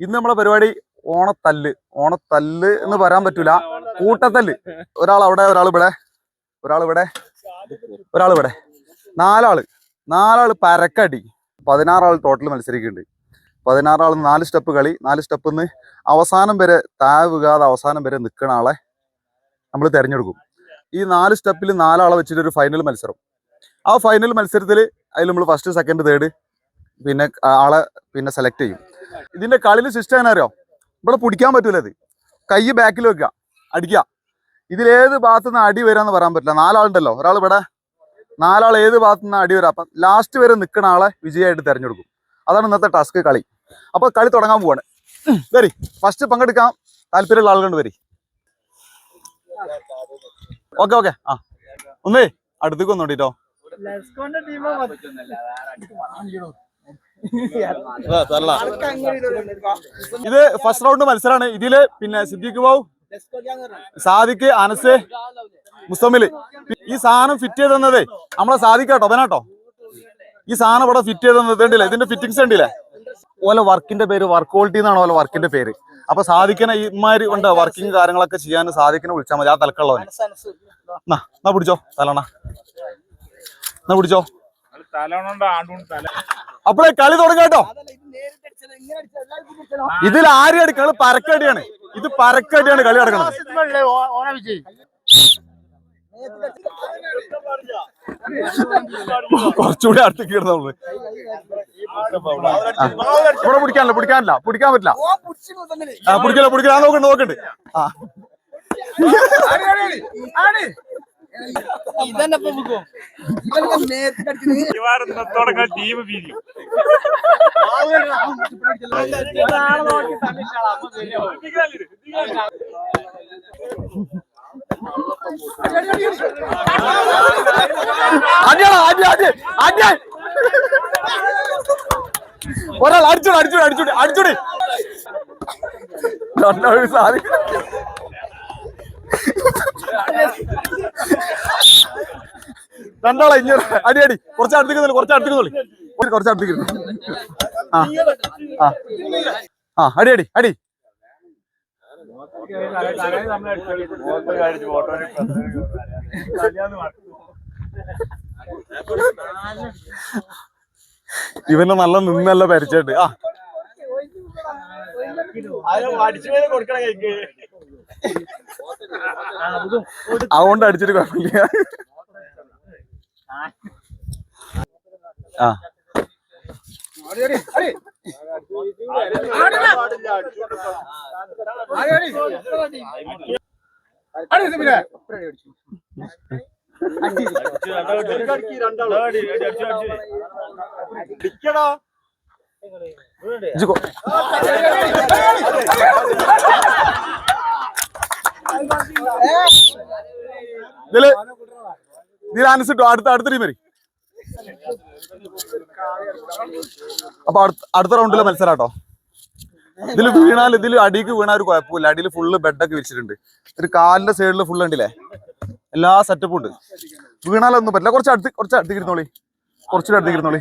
ഇന്ന് നമ്മളെ പരിപാടി ഓണത്തല്ല്. ഓണത്തല്ല് എന്ന് പറയാൻ പറ്റൂല. കൂട്ടത്തല്ല്. ഒരാൾ അവിടെ ഒരാൾ ഇവിടെ ഒരാൾ ഇവിടെ ഒരാൾ ഇവിടെ നാലാൾ. നാലാൾ പരക്കടി. പതിനാറാൾ ടോട്ടൽ മത്സരിക്കുന്നുണ്ട്. പതിനാറാൾ നാല് സ്റ്റെപ്പ് കളി. നാല് സ്റ്റെപ്പിൽ നിന്ന് അവസാനം വരെ താവുകാതെ അവസാനം വരെ നിൽക്കുന്ന ആളെ നമ്മൾ തിരഞ്ഞെടുക്കും. ഈ നാല് സ്റ്റെപ്പിൽ നാലാളെ വെച്ചിട്ട് ഒരു ഫൈനൽ മത്സരം. ആ ഫൈനൽ മത്സരത്തിൽ അതിൽ നമ്മൾ ഫസ്റ്റ് സെക്കൻഡ് തേർഡ് പിന്നെ ആളെ പിന്നെ സെലക്ട് ചെയ്യും. ഇതിന്റെ കളിയിൽ സിസ്റ്റം എങ്ങനെ അറിയോ? ഇവിടെ പിടിക്കാൻ പറ്റൂല ഇത്. കൈ ബാക്കിൽ വെക്കുക. അടിക്കുക. ഇതിലേത് ഭാഗത്തു നിന്ന് അടി വരാന്ന് പറയാൻ പറ്റില്ല. നാലാളുണ്ടല്ലോ. ഒരാൾ ഇവിടെ. നാലാൾ ഏത് ഭാഗത്തു നിന്ന് അടി വരാം? അപ്പം ലാസ്റ്റ് വരെ നിൽക്കുന്ന ആളെ വിജയമായിട്ട് തിരഞ്ഞെടുക്കും. അതാണ് ഇന്നത്തെ ടാസ്ക് കളി. അപ്പൊ കളി തുടങ്ങാൻ പോവാണ്. വരി. ഫസ്റ്റ് പങ്കെടുക്കാം താല്പര്യമുള്ള ആളുകൊണ്ട് വരി. Okay okay. ആ. ഒന്നേ അടുത്തേക്ക് ഒന്നോണ്ടിട്ടോ ഇത് ഫസ്റ്റ് റൗണ്ട് മത്സരമാണ് ഇതിൽ പിന്നെ സിദ്ദീഖ് ബാബു സാദിഖ് അനസ് മുസ്തമിൽ. ഈ സാധനം ഫിറ്റ് ചെയ്ത് തന്നതേ നമ്മളെ സാദിക്കാട്ടോ അവനാട്ടോ ഈ സാധനം ഇവിടെ ഫിറ്റ് ചെയ്ത് തന്നത് കണ്ടില്ലേ? ഇതിന്റെ ഫിറ്റിങ്സ് ഉണ്ടല്ലേ ഓല വർക്കിന്റെ പേര് വർക്ക് ക്വാളിറ്റി എന്നാണ് ഓല വർക്കിന്റെ പേര്? അപ്പൊ സാധിക്കണ ഇമാര് ഉണ്ട് വർക്കിംഗ് കാര്യങ്ങളൊക്കെ ചെയ്യാൻ സാധിക്കണ വിളിച്ചാൽ മതി ആ തലക്കുള്ളവൻ എന്നാ എന്നാ പിടിച്ചോ തലണ. എന്നാ പിടിച്ചോ. അപ്പോഴേ കളി തുടങ്ങട്ടോ ഇതിൽ ആരും അടിക്കാണ്? പരക്കടിയാണ്. ഇത് പരക്കടിയാണ് കളി നടക്കുന്നത്. കുറച്ചുകൂടി അടുത്തേക്ക് ഇടുന്നുള്ളു ഇവിടെ പിടിക്കാനില്ല പിടിക്കാനില്ല പിടിക്കാൻ പറ്റില്ല. ആ പിടിക്കില്ല പിടിക്കില്ല. ആ നോക്കണ്ട് നോക്കണ്ട്. ആ. ടീം പിരിയും ഒരാൾ അടിച്ചോടി അടിച്ചോടി അടിച്ചോടി അടിച്ചോടി. രണ്ടാമത് സാധിക്കും രണ്ടാളെ ഇഞ്ഞ അടി അടി. കുറച്ച് അടുത്തേക്ക് കുറച്ച് അടുത്തേക്ക്. കുറച്ച് അടുത്തേക്ക് ആ. ആ അടി അടി അടി. ഇവന് നല്ല നിന്നല്ല പരിചയണ്ട് ആ. അതുകൊണ്ട് അടിച്ചിട്ട് കുഴപ്പമില്ല. ആ. ഇജ്ജ് കൊ- ഇതിൽ ഇതിൽ അനുസരിട്ടോ അടുത്ത അടുത്ത ടീം വരി. അപ്പൊ അടുത്ത റൗണ്ടിലെ മത്സരം കേട്ടോ ഇതിൽ വീണാൽ ഇതിൽ അടിക്ക് വീണാൽ ഒരു കുഴപ്പമില്ല. അടിയിൽ ഫുള്ള് ബെഡൊക്കെ വെച്ചിട്ടുണ്ട്. ഒരു കാലിന്റെ സൈഡിൽ ഫുള്ള് ഉണ്ടല്ലേ? എല്ലാ സെറ്റപ്പും ഉണ്ട്. വീണാലൊന്നും പറ്റില്ല. കുറച്ച് അടുത്ത് കുറച്ച് അടുത്തേക്ക് ഇരുന്നോളി. കുറച്ചുകൂടി അടുത്തേക്ക് ഇരുന്നോളി.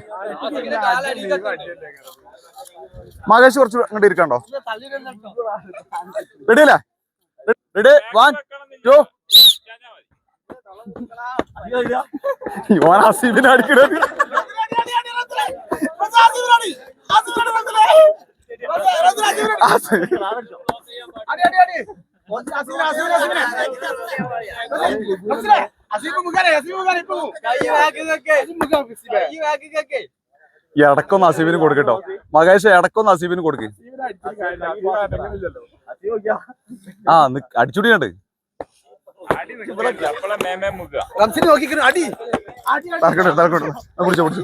മഹേഷ് കുറച്ച് അങ്ങോട്ട് ഇരിക്കണ്ടോ റെഡിയല്ലേ റെഡി വൺ ടു അസീബിനെ അടിക്കണത്. ഇടക്കൊന്ന് അസീബിന് കൊടുക്കട്ടോ. മകേഷ് ഇടക്കൊന്ന് അസീബിന് കൊടുക്ക്. ആ അടിച്ചുടിയുണ്ട്. അടി നിൽക്കില്ല അടി. തറക്കട്ടെ തറക്കട്ടെ പിടിച്ചോ പിടിച്ചോ.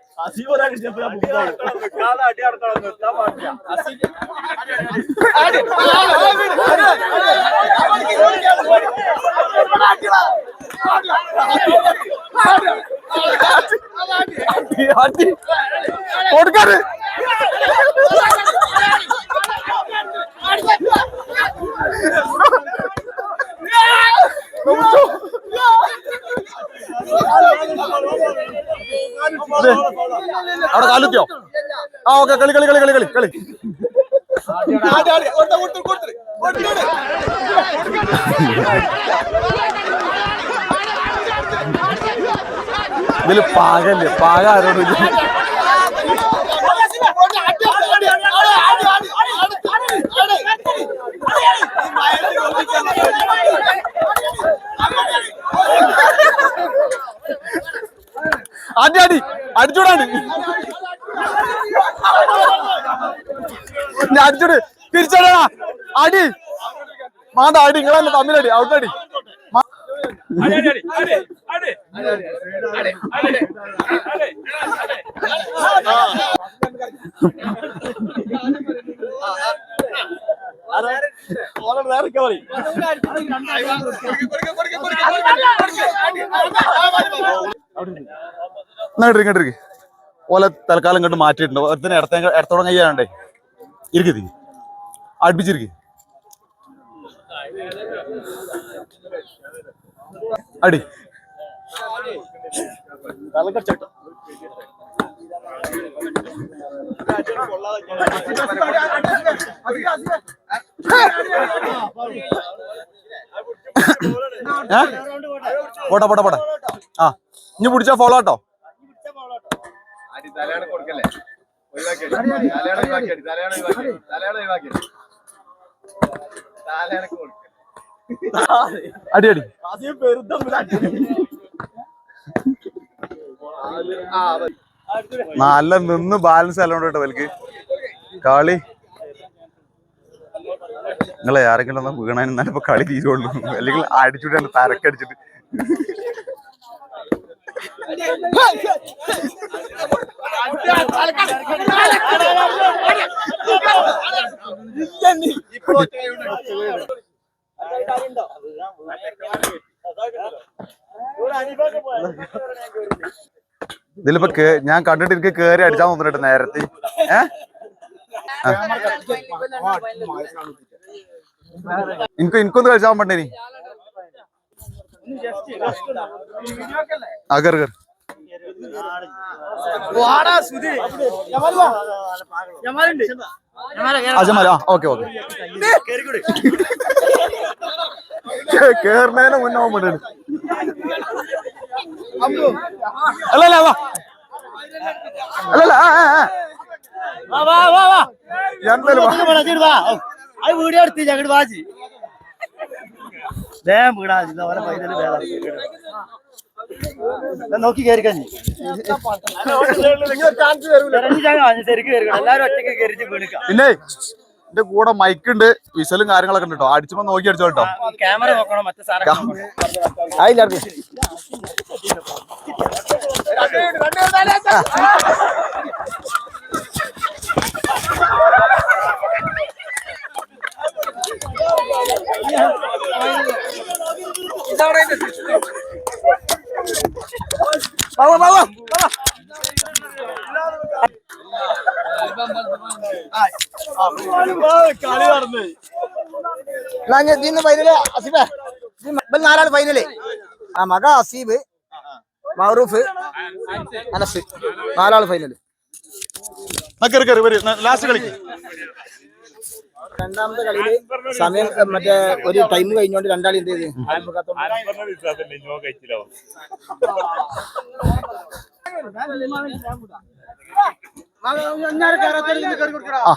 ಹಸಿವರಾಗಿ ಜಪ್ಪ ಕಾಲ ಅಡಿ ಆಡ್ತಾಳ ಕೊಡ್ತಾರೆ അവിടെ കാലുത്തിയോ ആ ഓക്കെ കളി കളി കളി കളി കളി. കളി ഇതിൽ പാകല്ലേ? പാക ആരോടും അടി അടി അടിച്ചൂടാണ് ഞാൻ അടിച്ചോട് തിരിച്ചടാ അടി മാത അടി നിങ്ങളെന്നെ തമ്മിലടി ഔട്ടടി അടി എന്നാ ഇരിക്ക്. ഓലെ തൽക്കാലം ഇങ്ങോട്ട് മാറ്റിയിട്ടുണ്ട്. ഒരുത്തിന് ഇടത്തെ ഇടത്തോളം കയ്യാണ്ടേ ഇരിക്കത്തി അടുപ്പിച്ചിരിക്ക്. അടി? പോട്ടെ പോട്ടെ പോട്ടെ ആ. ഇനി പിടിച്ചാ ഫോളോ കേട്ടോ തലയാണ് കൊടുക്കല്ലേ? ഒഴിവാക്കി അടി. തലയാണ് ഒഴിവാക്കി അടി. തലയാണ് ഒഴിവാക്കി അടി. തലയാണ് ഒഴിവാക്കി അടി. തലയാണ് കൊടുക്കല്ലേ അടി. അടി നല്ല നിന്ന് ബാലൻസ് അല്ലോണ്ട് കേട്ടോ വൽക്ക്. കളി. നിങ്ങളെ ആരെങ്കിലും ഒന്ന് വീണാൻ എന്നാലും ഇപ്പൊ കളി തീരുള്ളൂ. അല്ലെങ്കിൽ അടിച്ചുവിട്ടാണ് തരക്കടിച്ചിട്ട്. ഇതിലിപ്പോ ഞാൻ കണ്ടിട്ട് എനിക്ക് കേറി അടിച്ചാൽ തോന്നിട്ട് നേരത്തെ. എനിക്ക് എനിക്കൊന്ന് കളിച്ചാൻ പറ്റേ ആ കേറ്. കേറ് അജമാല ഓക്കെ ഓക്കെ. കേറുന്നതിന് മുന്നേ പറ്റും അല്ല അല്ല വാ. അല്ലല്ല വാ ആ, വാ എന്തായാലും വാ. അത് വീഡിയോ എടുത്ത് ഞങ്ങൾ വാജി വേഗം വീടാ ഇത് ഓരോ വേറെ നോക്കി കയറിക്കഞ്ഞി ശരിക്കും കയറിക്കണം എല്ലാരും ഒറ്റയ്ക്ക് കയറിച്ച് വീണിക്കാം. പിന്നെ എന്റെ കൂടെ മൈക്ക് ഉണ്ട് വിസലും കാര്യങ്ങളൊക്കെ ഉണ്ട് കേട്ടോ. അടിച്ചപ്പോ നോക്കി അടിച്ചോ കേട്ടോ. ക്യാമറ നോക്കണം മറ്റേ സാധനം ഇന്ന് ഫൈനൽ അസീബേ ഇവൻ നാലാൾ ഫൈനൽ ആ മക അസീബ് മറൂഫ് അനസ്. നാലാൾ ഫൈനൽ ലാസ്റ്റ് കളിക്ക്. രണ്ടാമത്തെ കളിയിൽ സമയം മറ്റേ ഒരു ടൈം കഴിഞ്ഞോണ്ട് രണ്ടാളി എന്ത് ചെയ്ത്? ആ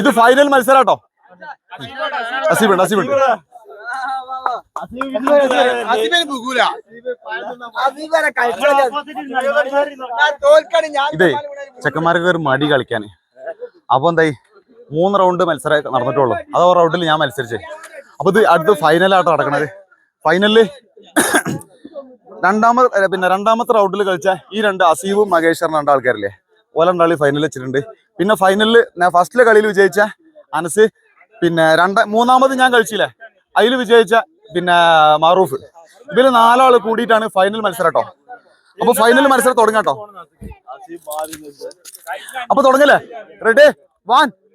ഇത് ഫൈനൽ മത്സരം കേട്ടോ അസീബുണ്ട് അസീബുണ്ട് ഇതേ ചെക്കന്മാർക്ക് ഒരു മടി കളിക്കാന്. അപ്പൊ എന്തായി? മൂന്ന് റൗണ്ട് മത്സരം നടന്നിട്ടുള്ളൂ. അത് റൗണ്ടിൽ ഞാൻ മത്സരിച്ചേ. അപ്പോൾ ഇത് അടുത്ത് ഫൈനലായിട്ട് നടക്കണത്. ഫൈനലിൽ രണ്ടാമത് പിന്നെ രണ്ടാമത്തെ റൗണ്ടിൽ കളിച്ച ഈ രണ്ട് അസീവും മഹേശ്വരൻ രണ്ട് ആൾക്കാരില്ലേ? ഓല രണ്ടാളി ഫൈനലിൽ വെച്ചിട്ടുണ്ട്. പിന്നെ ഫൈനലിൽ ഫസ്റ്റിലെ കളിയിൽ വിജയിച്ച അനസ് പിന്നെ രണ്ട മൂന്നാമത് ഞാൻ കളിച്ചില്ലേ. അതിൽ വിജയിച്ച പിന്നെ മാറൂഫ് ഇവർ നാലാൾ കൂടിയിട്ടാണ് ഫൈനൽ മത്സരം കേട്ടോ. അപ്പൊ ഫൈനൽ മത്സരം തുടങ്ങാട്ടോ അപ്പൊ തുടങ്ങല്ലേ? റെഡി വൺ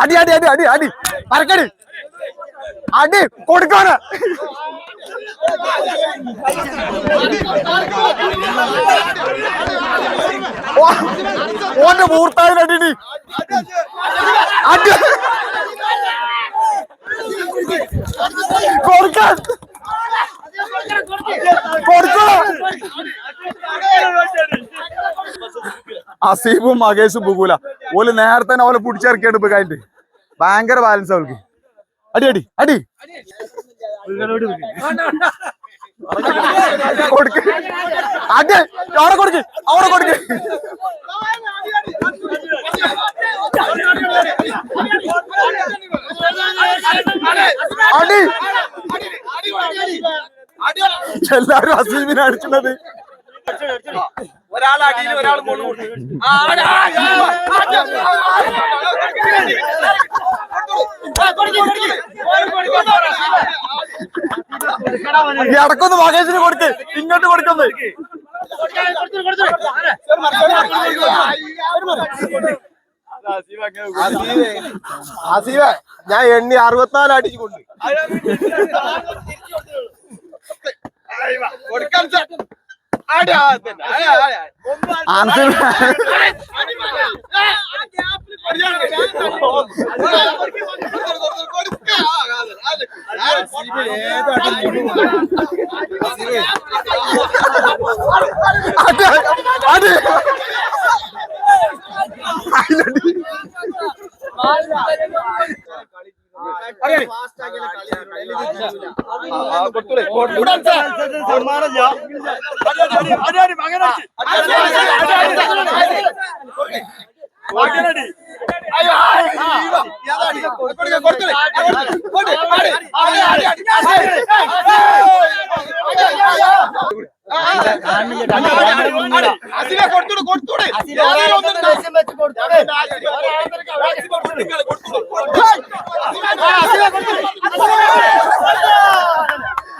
അടി അടി അടി അടി അടി. പരക്കടി അടി കൊടുക്കാണ് ഓന്റെ മൂർത്തായി അടി അടി. കൊടുക്കാൻ കൊടുക്കോ. അസീബും മകേഷും ബുകൂല ഓൽ നേരത്തെ ഓലെ പിടിച്ചിറക്കിയാണ് ഇപ്പൊ കഴിഞ്ഞിട്ട്. ഭയങ്കര ബാലൻസ് അവൾക്ക് അടി അടി അടി. അടി അടി. എല്ലാരും അസീമിനെ അടിക്കുന്നത് ഒരാൾ അടിയിൽ ഒരാൾ മുകളിൽ ഈ അടക്കൊന്ന് മകേഷിന് കൊടുക്ക് ഇങ്ങോട്ട് കൊടുക്കുന്നത് ഞാൻ എണ്ണി അറുപത്തിനാല് അടിച്ചു കൊണ്ട് കൊടുക്കാൻ ആൻസർ അതെ, അതെ. ആ, അസീവ് ഏത് അടിയിലും അസീവ്. അടി അടി അതിലടി. കൊടുത്തൂടെ. കൊടുത്തൂടെ? കൊടുക്ക, കൊടുത്തൂടെ.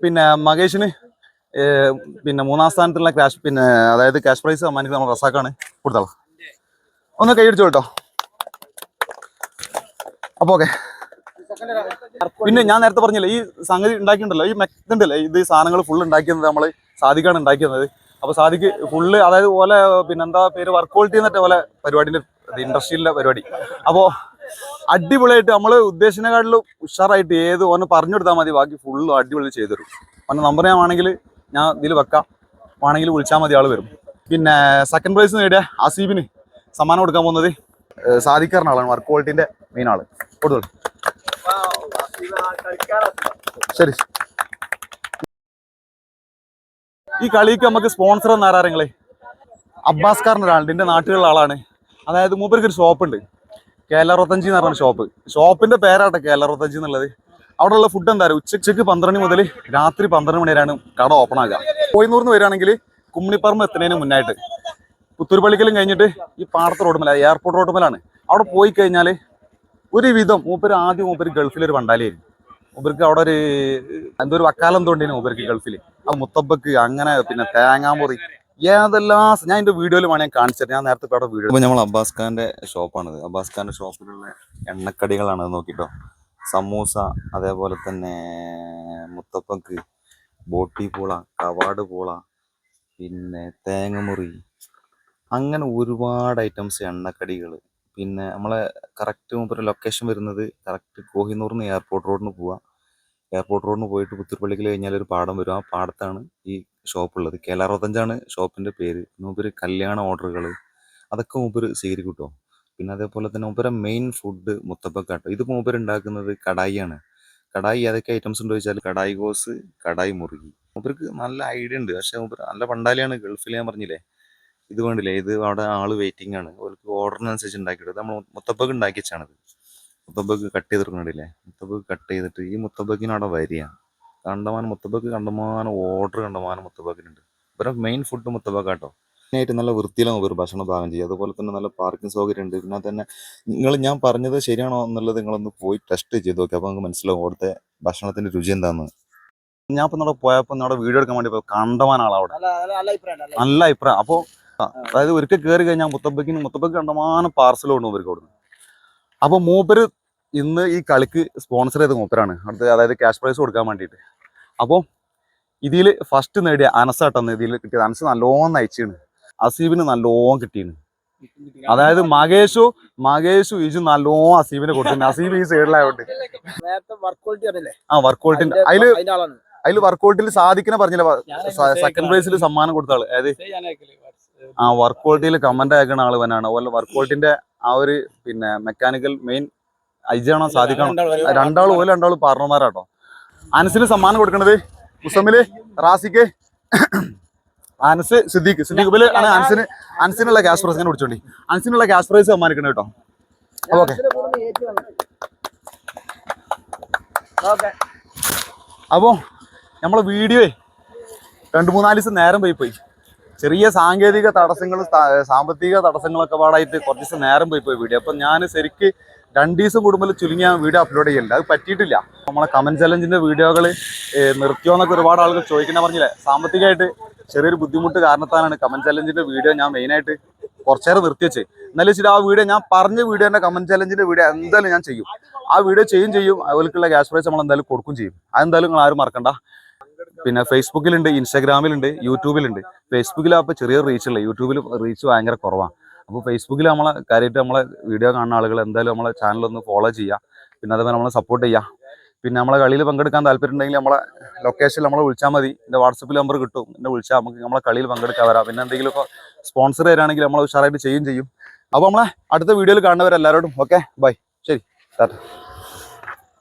പിന്നെ മകേഷിന് പിന്നെ മൂന്നാം സ്ഥാനത്തുള്ള ക്യാഷ് പിന്നെ അതായത് ക്യാഷ് പ്രൈസ് സമ്മാനിക്കുന്ന നമ്മൾ റസാക്കാണ് കൊടുത്തോളാം ഒന്ന് കൈയടിച്ചു കേട്ടോ അപ്പൊ ഓക്കെ പിന്നെ ഞാൻ നേരത്തെ പറഞ്ഞില്ലേ ഈ സംഗതി ഉണ്ടാക്കിയിട്ടുണ്ടല്ലോ ഈ മെക്കുണ്ടല്ലേ ഇത് സാധനങ്ങൾ ഫുൾ ഉണ്ടാക്കിയത് നമ്മൾ സാധിക്കാണ് ഉണ്ടാക്കിയത്. അപ്പൊ സാധിക്ക് ഫുള്ള് അതായത് പോലെ പിന്നെന്താ പേര് വർക്ക് ക്വാളിറ്റി എന്നിട്ട് പോലെ പരിപാടിന്റെ ഇൻഡസ്ട്രിയിലെ പരിപാടി. അപ്പോ അടിപൊളിയായിട്ട് നമ്മൾ ഉദ്ദേശിച്ചതിനെക്കാട്ടിലും ഉഷാറായിട്ട് ഏത് ഓന് പറഞ്ഞു കൊടുത്താൽ മതി ബാക്കി ഫുള്ള് അടിപൊളി ചെയ്തു തരും. ഓന്റെ നമ്പർ ഞാൻ വേണമെങ്കിൽ ഞാൻ ഇതിൽ വെക്കാം. വേണമെങ്കിൽ വിളിച്ചാൽ മതി ആൾ വരും. പിന്നെ സെക്കൻഡ് പ്രൈസ് നേടിയ അസീബിന് സമ്മാനം കൊടുക്കാൻ പോകുന്നത് ആളാണ് വർക്ക് ക്വാളിറ്റിന്റെ മെയിൻ ആൾ. കൊടുത്തോളൂ. ശരി. ഈ കളിക്ക് നമുക്ക് സ്പോൺസർ എന്ന് ആരാറങ്ങളെ അബ്ബാസ് എന്റെ നാട്ടിലുള്ള ആളാണ്. അതായത് മൂപ്പർക്ക് ഒരു ഷോപ്പ് ഉണ്ട്. കേരള അറുപത്തഞ്ച് എന്ന് പറഞ്ഞ ഷോപ്പ് ഷോപ്പിന്റെ പേരാട്ടെ കേരള അറുപത്തഞ്ച് എന്നുള്ളത്. അവിടെയുള്ള ഫുഡ് എന്താ പറയുക ഉച്ചയ്ക്ക് പന്ത്രണ്ട് മുതൽ രാത്രി പന്ത്രണ്ട് മണി വരെയാണ് കട ഓപ്പൺ ആകുക കോയിന്നൂർന്ന് വരികയാണെങ്കിൽ കുമ്മിണിപ്പറമ്പ് എത്തുന്നതിന് മുന്നായിട്ട്. പുത്തൂർപ്പള്ളിക്കലും കഴിഞ്ഞിട്ട് ഈ പാടത്ത് റോഡുമല എയർപോർട്ട് റോഡുമലാണ് അവിടെ പോയി കഴിഞ്ഞാൽ ഒരുവിധം മൂപ്പര് ആദ്യം മൂപ്പര് ഗൾഫിൽ ഒരു പണ്ടാലിയായിരുന്നു. മൂപ്പർക്ക് അവിടെ ഒരു എന്തോ ഒരു വക്കാലം തോണ്ടിന് മൂപ്പർക്ക് ഗൾഫിൽ ആ മുത്തബക്ക് അങ്ങനെ പിന്നെ തേങ്ങാമുറി ഏതെല്ലാം ഞാൻ എന്റെ വീഡിയോയിൽ വേണേ കാണിച്ചത് ഞാൻ നേരത്തെ അവിടെ വീഡിയോ നമ്മൾ അബ്ബാസ് ഖാന്റെ ഷോപ്പാണിത്. അബ്ബാസ് ഖാന്റെ ഷോപ്പിലുള്ള എണ്ണക്കടികളാണ് നോക്കിട്ടോ. സമൂസ അതേപോലെ തന്നെ മുത്തപ്പക്ക് ബോട്ടി പൂള കവാട് പൂള പിന്നെ തേങ്ങമുറി. അങ്ങനെ ഒരുപാട് ഐറ്റംസ് എണ്ണക്കടികൾ പിന്നെ നമ്മളെ കറക്റ്റ് മൂപ്പര് ലൊക്കേഷൻ വരുന്നത് കറക്റ്റ് കോഹിനൂറിന് എയർപോർട്ട് റോഡിന് പോവാം. എയർപോർട്ട് റോഡിന് പോയിട്ട് പുത്തൂർപ്പള്ളിക്കൽ കഴിഞ്ഞാൽ ഒരു പാടം വരും. ആ പാടത്താണ് ഈ ഷോപ്പ് ഉള്ളത്. കേല അറുപത്തഞ്ചാണ് ഷോപ്പിന്റെ പേര്. മൂപ്പര് കല്യാണ ഓർഡറുകൾ അതൊക്കെ മൂപ്പര് സ്വീകരിക്കും കേട്ടോ പിന്നെ അതേപോലെ തന്നെ മൂപ്പര മെയിൻ ഫുഡ് മുത്തപ്പക്കാട്ടോ. ഇത് മൂപ്പര് ഉണ്ടാക്കുന്നത് കടായിയാണ്. കടായി ഏതൊക്കെ ഐറ്റംസ് ഉണ്ടോ ചോദിച്ചാൽ കടായി ഗോസ് കടായി മുറുകി. മൂപ്പർക്ക് നല്ല ഐഡിയ ഉണ്ട് പക്ഷെ മൂപ്പര് നല്ല പണ്ടാലിയാണ് ഗൾഫിൽ ഞാൻ പറഞ്ഞില്ലേ? ഇത് വേണ്ടില്ലേ ഇത് അവിടെ ആൾ വെയിറ്റിംഗ് ആണ്. അവർക്ക് ഓർഡറിനനുസരിച്ച് ഉണ്ടാക്കിയിട്ട് നമ്മൾ മുത്തപ്പക്ക് ഉണ്ടാക്കി വെച്ചാണത് മുത്തപ്പക്ക് കട്ട് ചെയ്തെടുക്കണില്ലേ മുത്തപ്പക്ക് കട്ട് ചെയ്തിട്ട് ഈ മുത്തപ്പക്കിന് അവിടെ വരിക. കണ്ടമാനം മുത്തപ്പക്ക് കണ്ടമാനം ഓർഡർ കണ്ടമാനം മുത്തപ്പക്കിനുണ്ട്. ഇവരെ മെയിൻ ഫുഡ് മുത്തപ്പക്കാട്ടോ. മെയിനായിട്ട് നല്ല വൃത്തിയിലാണ് ഒരു ഭക്ഷണം പാകം ചെയ്യുക അതുപോലെ തന്നെ നല്ല പാർക്കിംഗ് സൗകര്യം ഉണ്ട്. പിന്നെ തന്നെ നിങ്ങൾ ഞാൻ പറഞ്ഞത് ശരിയാണോ എന്നുള്ളത് നിങ്ങളൊന്ന് പോയി ടെസ്റ്റ് ചെയ്ത് നോക്കി. അപ്പോൾ നിങ്ങൾക്ക് മനസ്സിലാവും അവിടുത്തെ ഭക്ഷണത്തിന്റെ രുചി എന്താന്ന്. ഞാൻ ഇപ്പൊ നമ്മുടെ പോയപ്പോൾ നമ്മുടെ വീഡിയോ എടുക്കാൻ വേണ്ടി കണ്ടവാനാണ് അവിടെ. നല്ല അഭിപ്രായം അപ്പോൾ അതായത് ഒരിക്കൽ കയറി കഴിഞ്ഞാൽ മുത്തബക്കിന് മുത്തബക്ക് കണ്ടമാനം പാർസൽ കൊണ്ടു മൂപ്പർക്ക് അവിടുന്ന് അപ്പോൾ മൂപ്പര് ഇന്ന് ഈ കളിക്ക് സ്പോൺസർ ചെയ്ത മൂപ്പരാണ്. അടുത്ത് അതായത് ക്യാഷ് പ്രൈസ് കൊടുക്കാൻ വേണ്ടിയിട്ട്. അപ്പോൾ ഇതിൽ ഫസ്റ്റ് നേടിയ അനസാട്ടെന്ന് ഇതിൽ കിട്ടിയത്. അനസ് നല്ലോണം നയിച്ചാണ്. അസീബിന് നല്ലോണം കിട്ടിയാണ് അതായത് മകേഷു മകേഷു ഈജു നല്ലോണം അസീബിനെ കൊടുത്തിട്ടുണ്ട്. അസീബ് ഈ സൈഡിലായോണ്ട് നേരത്തെ വർക്ക് ക്വാളിറ്റി ആ അതിൽ അതിൽ വർക്കൗട്ടിൽ സാധിക്കുന്ന പറഞ്ഞില്ല. സെക്കൻഡ് പ്രൈസിൽ സമ്മാനം കൊടുത്താൾ അതായത് ആ വർക്ക് ക്വാളിറ്റിയിൽ കമന്റ് അയക്കുന്ന ആൾ തന്നെയാണ് അതുപോലെ വർക്ക് ക്വാളിറ്റിന്റെ ആ ഒരു പിന്നെ മെക്കാനിക്കൽ മെയിൻ ഐജാണോ സാധിക്കണം രണ്ടാളും ഓല രണ്ടാളും പാർട്ണർമാരാട്ടോ. അനസിന് സമ്മാനം കൊടുക്കണത് മുസമ്മിൽ റാസിക്ക് അനസ് സിദ്ദീഖ്. സിദ്ദീഖ് ബിൽ ആണ് അനസിന് അനസിനുള്ള ക്യാഷ് പ്രൈസ് ഞാൻ കുടിച്ചോണ്ടി അനസിനുള്ള ക്യാഷ് പ്രൈസ് സമ്മാനിക്കണം കേട്ടോ. ഓക്കെ. അപ്പോ നമ്മളെ വീഡിയോ രണ്ടു മൂന്നാൽ ദിവസം നേരം പോയി പോയി. ചെറിയ സാങ്കേതിക തടസ്സങ്ങൾ സാമ്പത്തിക തടസ്സങ്ങളൊക്കെ പാടായിട്ട് കുറച്ച് ദിവസം നേരം പോയി പോയി വീഡിയോ. അപ്പം ഞാൻ ശരിക്ക് രണ്ട് ദിവസം കൂടുമ്പോൾ ചുരുങ്ങിയ വീഡിയോ അപ്ലോഡ് ചെയ്യലുണ്ട്. അത് പറ്റിയിട്ടില്ല. നമ്മളെ കമന്റ് ചലഞ്ചിന്റെ വീഡിയോകൾ നിർത്തിയോ എന്നൊക്കെ ഒരുപാട് ആളുകൾ ചോദിക്കുന്ന പറഞ്ഞില്ലേ? സാമ്പത്തികമായിട്ട് ചെറിയൊരു ബുദ്ധിമുട്ട് കാരണത്താലാണ് കമന്റ് ചലഞ്ചിന്റെ വീഡിയോ ഞാൻ മെയിനായിട്ട് കുറച്ചേരം നിർത്തി വെച്ച്. എന്നാലും വെച്ചിട്ട് ആ വീഡിയോ ഞാൻ പറഞ്ഞ വീഡിയോന്റെ കമന്റ് ചലഞ്ചിന്റെ വീഡിയോ എന്തായാലും ഞാൻ ചെയ്യും. ആ വീഡിയോ ചെയ്യും ചെയ്യും അവർക്കുള്ള ക്യാഷ് പ്രൈസ് നമ്മൾ എന്തായാലും കൊടുക്കും ചെയ്യും. അതെന്തായാലും നിങ്ങൾ ആരും മറക്കണ്ട. പിന്നെ ഫേസ്ബുക്കിലുണ്ട് ഇൻസ്റ്റാഗ്രാമിലുണ്ട് യൂട്യൂബിലുണ്ട് ഫേസ്ബുക്കിലാകുമ്പോൾ ചെറിയ റീച്ച് ഉള്ളത് യൂട്യൂബിൽ റീച്ച് ഭയങ്കര കുറവാണ് അപ്പോൾ ഫേസ്ബുക്കിൽ നമ്മളെ കാര്യമായിട്ട് നമ്മളെ വീഡിയോ കാണുന്ന ആളുകൾ എന്തായാലും നമ്മളെ ചാനൽ ഒന്ന് ഫോളോ ചെയ്യുക പിന്നെ അതേപോലെ നമ്മളെ സപ്പോർട്ട് ചെയ്യുക പിന്നെ നമ്മളെ കളിയിൽ പങ്കെടുക്കാൻ താല്പര്യം ഉണ്ടെങ്കിൽ നമ്മളെ ലൊക്കേഷനിൽ നമ്മളെ വിളിച്ചാൽ മതി. എന്റെ വാട്സപ്പിൽ നമ്പർ കിട്ടും. എന്നെ വിളിച്ചാൽ നമുക്ക് നമ്മളെ കളിയിൽ പങ്കെടുക്കാൻ വരാം. പിന്നെ എന്തെങ്കിലുമൊക്കെ സ്പോൺസർ തരാണെങ്കിൽ നമ്മളെ ഉഷാറായിട്ട് ചെയ്യും ചെയ്യും. അപ്പോൾ നമ്മളെ അടുത്ത വീഡിയോയിൽ കാണുന്നവരെല്ലാവരോടും ഓക്കെ ബൈ ശരി. ടാറ്റ.